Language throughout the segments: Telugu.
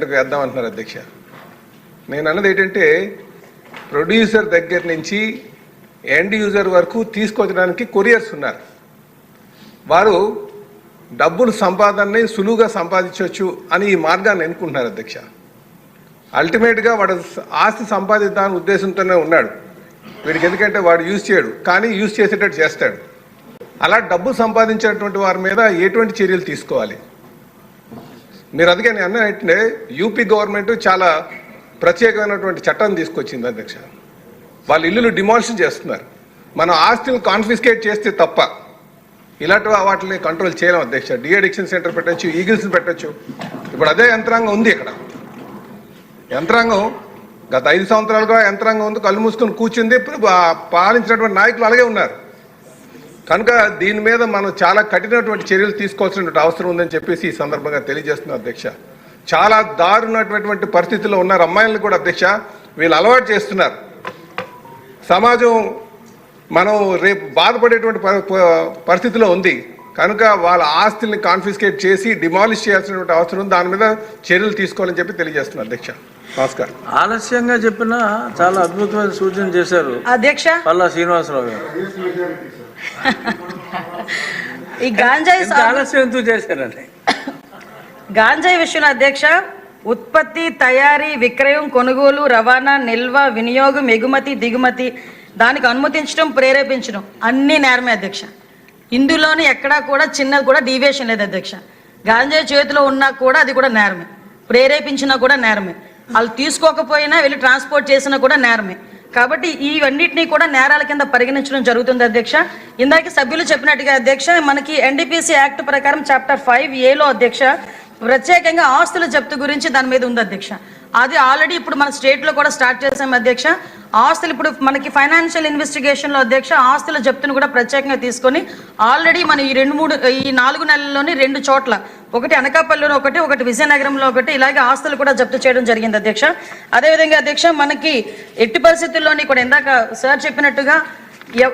వేద్దాం అంటున్నారు అధ్యక్ష. నేను అన్నది ఏంటంటే ప్రొడ్యూసర్ దగ్గర నుంచి ఎండ్ యూజర్ వరకు తీసుకొచ్చడానికి కొరియర్స్ ఉన్నారు. వారు డబ్బులు సంపాదనని సులువుగా సంపాదించవచ్చు అని ఈ మార్గాన్ని ఎన్నుకుంటున్నారు అధ్యక్ష. అల్టిమేట్గా వాడు ఆస్తి సంపాదిద్దామని ఉద్దేశంతోనే ఉన్నాడు. వీడికి ఎందుకంటే వాడు యూజ్ చేయడు కానీ యూజ్ చేసేటట్టు చేస్తాడు. అలా డబ్బు సంపాదించినటువంటి వారి మీద ఎటువంటి చర్యలు తీసుకోవాలి? మీరు అందుకే నేను అన్నట్టే యూపీ గవర్నమెంట్ చాలా ప్రత్యేకమైనటువంటి చట్టం తీసుకొచ్చింది అధ్యక్ష. వాళ్ళ ఇల్లులు డిమాలిషన్ చేస్తున్నారు. మనం ఆస్తులు కాన్ఫిస్కేట్ చేస్తే తప్ప ఇలాంటి వాటిని కంట్రోల్ చేయలేం అధ్యక్ష. డిఎడిక్షన్ సెంటర్ పెట్టచ్చు ఈగిల్స్ పెట్టచ్చు. ఇప్పుడు అదే యంత్రాంగం ఉంది ఇక్కడ. యంత్రాంగం గత ఐదు సంవత్సరాలుగా యంత్రాంగం ఉంది కళ్ళు మూసుకొని కూర్చుంది ఇప్పుడు పాలించినటువంటి నాయకులు అలాగే ఉన్నారు. కనుక దీని మీద మనం చాలా కఠినటువంటి చర్యలు తీసుకోవాల్సినటువంటి అవసరం ఉందని చెప్పేసి ఈ సందర్భంగా తెలియజేస్తున్నాం అధ్యక్ష. చాలా దారుణటువంటి పరిస్థితుల్లో ఉన్నారు అమ్మాయిలను కూడా అధ్యక్ష. వీళ్ళు అలవాటు చేస్తున్నారు. సమాజం మనం రేపు బాధపడేటువంటి ప- పరిస్థితిలో ఉంది. కనుక వాళ్ళ ఆస్తుల్ని కాన్ఫిస్కేట్ చేసి డిమాలిష్ చేయాల్సినటువంటి అవసరం ఉంది. దాని మీద చర్యలు తీసుకోవాలని చెప్పి తెలియజేస్తున్నారు అధ్యక్ష. నమస్కారం ఆలస్యంగా చెప్పినా చాలా అద్భుతమైన సూచన చేశారు అధ్యక్ష? పల్లా శ్రీనివాసరావు గారు. ఈ గాంజాయి ఇంత ఆలస్యం ఎందుకు చేశారండి గాంజాయి విషయంలో అధ్యక్ష ఉత్పత్తి తయారీ విక్రయం కొనుగోలు రవాణా నిల్వ వినియోగం ఎగుమతి దిగుమతి దానికి అనుమతించడం ప్రేరేపించడం అన్ని నేరమే అధ్యక్ష. ఇందులోని ఎక్కడా కూడా చిన్నది కూడా డీవియేషన్ లేదు అధ్యక్ష. గాంజాయి చేతిలో ఉన్నా కూడా అది కూడా నేరమే. ప్రేరేపించినా కూడా నేరమే. వాళ్ళు తీసుకోకపోయినా వెళ్ళి ట్రాన్స్పోర్ట్ చేసినా కూడా నేరమే. కాబట్టి ఇవన్నిటినీ కూడా నేరాల కింద పరిగణించడం జరుగుతుంది అధ్యక్ష. ఇందాక సభ్యులు చెప్పినట్టుగా అధ్యక్ష మనకి ఎన్డీపీసీ యాక్ట్ ప్రకారం చాప్టర్ ఫైవ్ ఏలో అధ్యక్ష ప్రత్యేకంగా ఆస్తుల జప్తు గురించి దాని మీద ఉంది అధ్యక్ష. అది ఆల్రెడీ ఇప్పుడు మన స్టేట్లో కూడా స్టార్ట్ చేసాం అధ్యక్ష. ఆస్తులు ఇప్పుడు మనకి ఫైనాన్షియల్ ఇన్వెస్టిగేషన్లో అధ్యక్ష ఆస్తుల జప్తును కూడా ప్రత్యేకంగా తీసుకొని ఆల్రెడీ మనం ఈ రెండు మూడు ఈ నాలుగు నెలల్లోని రెండు చోట్ల ఒకటి అనకాపల్లిలో ఒకటి ఒకటి విజయనగరంలో ఒకటి ఇలాగే ఆస్తులు కూడా జప్తు చేయడం జరిగింది అధ్యక్ష. అదేవిధంగా అధ్యక్ష మనకి ఎట్టి పరిస్థితుల్లోని కూడా ఇందాక సార్ చెప్పినట్టుగా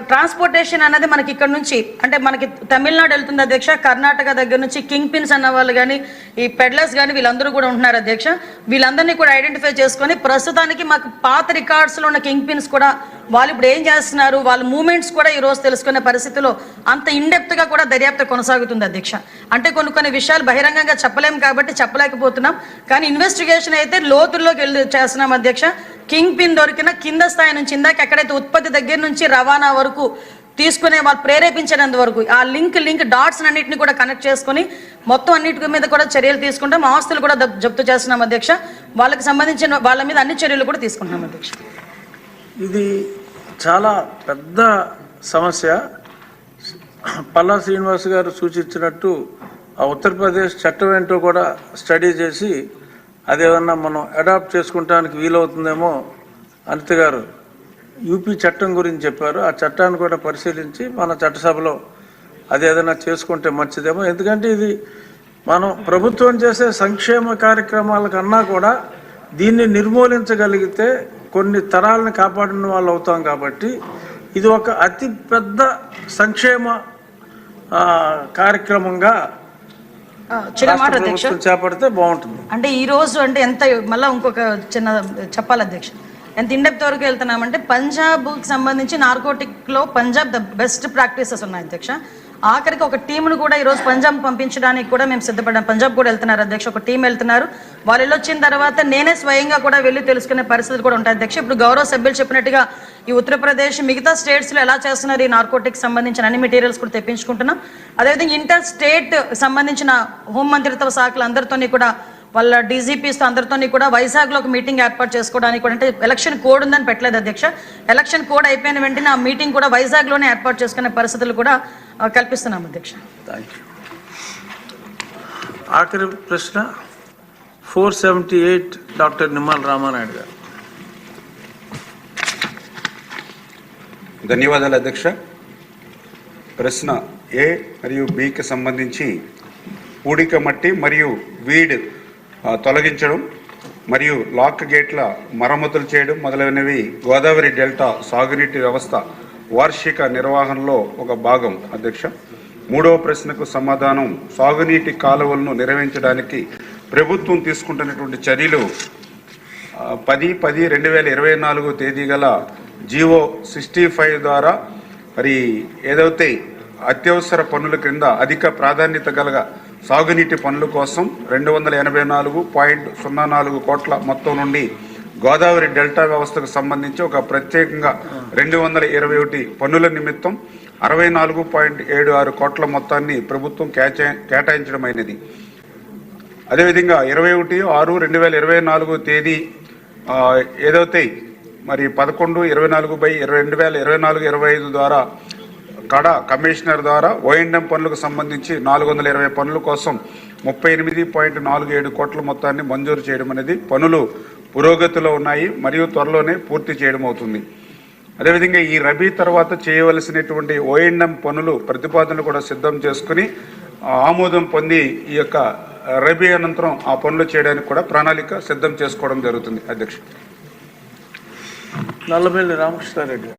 ట్రాన్స్పోర్టేషన్ అనేది మనకి ఇక్కడ నుంచి అంటే మనకి తమిళనాడు వెళ్తుంది అధ్యక్ష కర్ణాటక దగ్గర నుంచి కింగ్ పిన్స్ అన్న వాళ్ళు కానీ ఈ పెడ్లర్స్ కానీ వీళ్ళందరూ కూడా ఉంటున్నారు అధ్యక్ష. వీళ్ళందరినీ కూడా ఐడెంటిఫై చేసుకొని ప్రస్తుతానికి మాకు పాత రికార్డ్స్లో ఉన్న కింగ్ పిన్స్ కూడా వాళ్ళు ఇప్పుడు ఏం చేస్తున్నారు వాళ్ళ మూమెంట్స్ కూడా ఈ రోజు తెలుసుకునే పరిస్థితిలో అంత ఇండెప్త్గా కూడా దర్యాప్తు కొనసాగుతుంది అధ్యక్ష. అంటే కొన్ని కొన్ని విషయాలు బహిరంగంగా చెప్పలేము కాబట్టి చెప్పలేకపోతున్నాం. కానీ ఇన్వెస్టిగేషన్ అయితే లోతుల్లోకి వెళ్ళి చేస్తున్నాం అధ్యక్ష. కింగ్ పిన్ దొరికిన కింద స్థాయి నుంచి ఇందాక ఎక్కడైతే ఉత్పత్తి దగ్గర నుంచి రవాణా వరకు తీసుకునే వాళ్ళు ప్రేరేపించినంత వరకు ఆ లింక్ లింక్ డాట్స్ అన్నింటిని కూడా కనెక్ట్ చేసుకొని మొత్తం అన్నిటి మీద కూడా చర్యలు తీసుకుంటాం. ఆస్తులు కూడా జప్తు చేస్తున్నాం అధ్యక్ష. వాళ్ళకి సంబంధించిన వాళ్ళ మీద అన్ని చర్యలు కూడా తీసుకుంటున్నాం అధ్యక్ష. ఇది చాలా పెద్ద సమస్య. పల్లా శ్రీనివాస్ గారు సూచించినట్టు ఆ ఉత్తరప్రదేశ్ చట్టం ఏంటో కూడా స్టడీ చేసి అదేమన్నా మనం అడాప్ట్ చేసుకుంటానికి వీలవుతుందేమో అనిత గారు యూపీ చట్టం గురించి చెప్పారు. ఆ చట్టాన్ని కూడా పరిశీలించి మన చట్టసభలో అది ఏదైనా చేసుకుంటే మంచిదేమో. ఎందుకంటే ఇది మనం ప్రభుత్వం చేసే సంక్షేమ కార్యక్రమాల కన్నా కూడా దీన్ని నిర్మూలించగలిగితే కొన్ని తరాలను కాపాడిన వాళ్ళు అవుతాం కాబట్టి ఇది ఒక అతి పెద్ద సంక్షేమ కార్యక్రమంగా చిన్న మాట రాష్ట్ర అధ్యక్ష. చేపడితే బాగుంటుంది. అంటే ఈ రోజు అంటే ఎంత మళ్ళీ ఇంకొక చిన్న చెప్పాలి అధ్యక్ష. ఎంత ఇండెప్త్ వరకు వెళ్తున్నామంటే పంజాబ్కి సంబంధించి నార్కోటిక్లో పంజాబ్ ద బెస్ట్ ప్రాక్టీసెస్ ఉన్నాయి అధ్యక్ష. ఆఖరికి ఒక టీంను కూడా ఈరోజు పంజాబ్ పంపించడానికి కూడా మేము సిద్ధపడ్డాం. పంజాబ్ కూడా వెళ్తున్నారు అధ్యక్ష ఒక టీం వెళ్తున్నారు. వాళ్ళు వెళ్ళి వచ్చిన తర్వాత నేనే స్వయంగా కూడా వెళ్ళి తెలుసుకునే పరిస్థితులు కూడా ఉంటాయి అధ్యక్ష. ఇప్పుడు గౌరవ సభ్యులు చెప్పినట్టుగా ఈ ఉత్తరప్రదేశ్ మిగతా స్టేట్స్లో ఎలా చేస్తున్నారు ఈ నార్కోటిక్స్ సంబంధించిన అన్ని మెటీరియల్స్ కూడా తెప్పించుకుంటున్నాం. అదేవిధంగా ఇంటర్ స్టేట్ సంబంధించిన హోం మంత్రిత్వ శాఖలు అందరితోని కూడా వాళ్ళ డీజీపీస్తో అందరితోని కూడా వైజాగ్లో ఒక మీటింగ్ ఏర్పాటు చేసుకోవడానికి కూడా అంటే ఎలక్షన్ కోడ్ ఉందని పెట్టలేదు అధ్యక్ష. ఎలక్షన్ కోడ్ అయిపోయిన వెంటనే ఆ మీటింగ్ కూడా వైజాగ్లోనే ఏర్పాటు చేసుకునే పరిస్థితులు కూడా కల్పిస్తున్నాం అధ్యక్ష. థ్యాంక్ యూ ఆఖరి ప్రశ్న four seventy eight doctor Nimmala Ramanaidu గారు. ధన్యవాదాలు అధ్యక్ష. ప్రశ్న ఏ మరియు బికి సంబంధించి పూడిక మట్టి మరియు వీడ్ తొలగించడం మరియు లాక్ గేట్ల మరమ్మతులు చేయడం మొదలైనవి గోదావరి డెల్టా సాగునీటి వ్యవస్థ వార్షిక నిర్వహణలో ఒక భాగం అధ్యక్ష. మూడవ ప్రశ్నకు సమాధానం సాగునీటి కాలువలను నిర్వహించడానికి ప్రభుత్వం తీసుకుంటున్నటువంటి చర్యలు పది పది రెండు వేల ఇరవై నాలుగు తేదీ గల జీవో సిక్స్టీ ఫైవ్ ద్వారా మరి ఏదైతే అత్యవసర పనుల క్రింద అధిక ప్రాధాన్యత గల సాగునీటి పనుల కోసం రెండు వందల ఎనభై నాలుగు పాయింట్ సున్నా నాలుగు కోట్ల మొత్తం నుండి గోదావరి డెల్టా వ్యవస్థకు సంబంధించి ఒక ప్రత్యేకంగా రెండు వందల ఇరవై ఒకటి పనుల నిమిత్తం అరవై నాలుగు పాయింట్ ఏడు ఆరు కోట్ల మొత్తాన్ని ప్రభుత్వం కేటాయించడం కేటాయించడమైనది. అదేవిధంగా ఇరవై ఒకటి ఆరు రెండు వేల ఇరవై నాలుగు తేదీ ఏదైతే మరి పదకొండు ఇరవై నాలుగు బై ఇరవై రెండు వేల ఇరవై నాలుగు ఇరవై ఐదు ద్వారా కడ కమిషనర్ ద్వారా ఓఎండ్ఎం పనులకు సంబంధించి నాలుగు వందల ఇరవై పనుల కోసం ముప్పై ఎనిమిది పాయింట్ నాలుగు ఏడు కోట్ల మొత్తాన్ని మంజూరు చేయడం అనేది పనులు పురోగతిలో ఉన్నాయి మరియు త్వరలోనే పూర్తి చేయడం అవుతుంది. అదేవిధంగా ఈ రబీ తర్వాత చేయవలసినటువంటి ఓఎండ్ఎం పనులు ప్రతిపాదనలు కూడా సిద్ధం చేసుకుని ఆమోదం పొంది ఈ యొక్క రబీ అనంతరం ఆ పనులు చేయడానికి కూడా ప్రణాళిక సిద్ధం చేసుకోవడం జరుగుతుంది. అధ్యక్షుడు. నల్లబెల్లి రామకృష్ణారెడ్డి.